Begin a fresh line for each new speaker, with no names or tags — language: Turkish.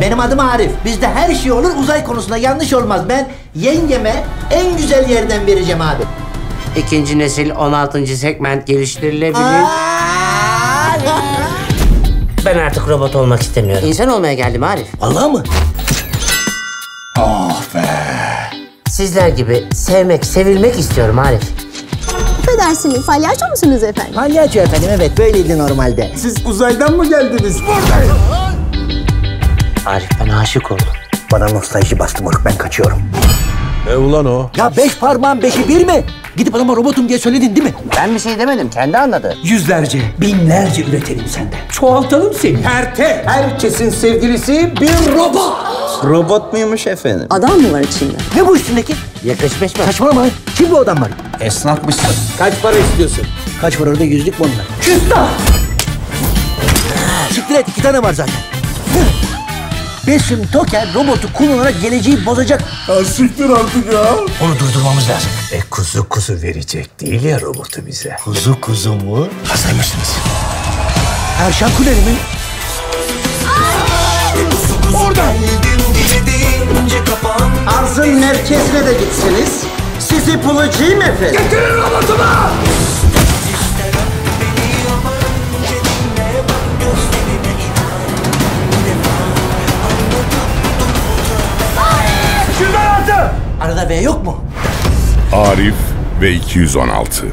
Benim adım Arif. Bizde her şey olur uzay konusunda yanlış olmaz. Ben yengeme en güzel yerden vereceğim abi.
İkinci nesil 16. segment geliştirilebilir. Ben artık robot olmak istemiyorum. İnsan olmaya geldim Arif.
Vallahi mı?
Sizler gibi sevmek, sevilmek istiyorum Arif.
Affedersiniz, palyaço musunuz efendim?
Palyaço efendim evet böyleydi normalde.
Siz uzaydan mı geldiniz?
Arif ben aşık oldum.
Bana nostalji bastı moruk ben kaçıyorum.
Ne ulan o?
Ya beş parmağın beşi bir mi? Gidip adama robotum diye söyledin değil mi?
Ben bir şey demedim, kendi anladı.
Yüzlerce,
Binlerce üretelim senden.
çoğaltalım seni. Perte, herkesin sevgilisi bir robot.
Robot muymuş efendim?
Adam mı var içinde?
Ne bu üstündeki?
Yakışmış mı?
Saçmalama. Kim bu adamlar?
Esnafmışsın.
Kaç para istiyorsun?
Kaç var orada yüzlük mü onlar? Küstah! Siktir et iki tane var zaten. Besim Toker robotu kullanarak geleceği bozacak.
Ya siktir artık ya.
Onu durdurmamız lazım.
E kuzu kuzu verecek değil ya robotu bize.
Kuzu kuzu mu? Hazır mısınız? Erşan Kuneri mi?
Arzın merkezine de gitseniz sizi bulacağım efendim.
Arada V yok mu?
Arif ve 216